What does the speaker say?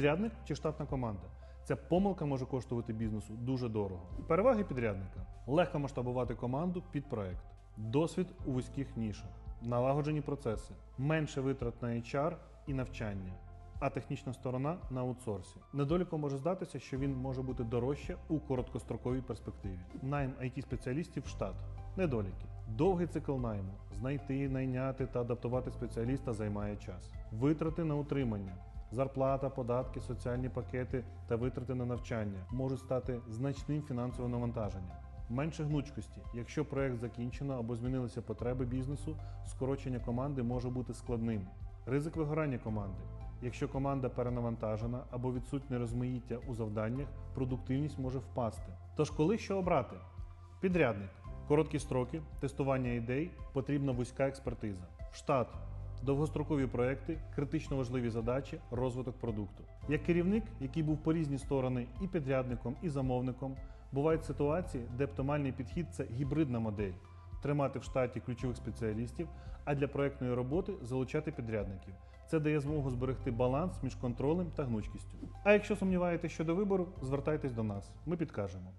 Підрядник чи штатна команда. Ця помилка може коштувати бізнесу дуже дорого. Переваги підрядника: легко масштабувати команду під проект, досвід у вузьких нішах, налагоджені процеси, менше витрат на HR і навчання, а технічна сторона на аутсорсі. Недоліком може здатися, що він може бути дорожче у короткостроковій перспективі. Найм it спеціалістів в штат. Недоліки. Довгий цикл найму. Знайти, найняти та адаптувати спеціаліста займає час. Витрати на утримання. Зарплата, податки, соціальні пакети та витрати на навчання можуть стати значним фінансовим навантаженням. Менше гнучкості. Якщо проект закінчено або змінилися потреби бізнесу, скорочення команди може бути складним. Ризик вигорання команди. Якщо команда перенавантажена або відсутнє розмаїття у завданнях, продуктивність може впасти. Тож коли що обрати? Підрядник. Короткі строки, тестування ідей, потрібна вузька експертиза. Штат. Довгострокові проекти, критично важливі задачі, розвиток продукту. Як керівник, який був по різні сторони і підрядником, і замовником, бувають ситуації, де оптимальний підхід це гібридна модель тримати в штаті ключових спеціалістів, а для проектної роботи залучати підрядників. Це дає змогу зберегти баланс між контролем та гнучкістю. А якщо сумніваєтесь щодо вибору, звертайтесь до нас, ми підкажемо.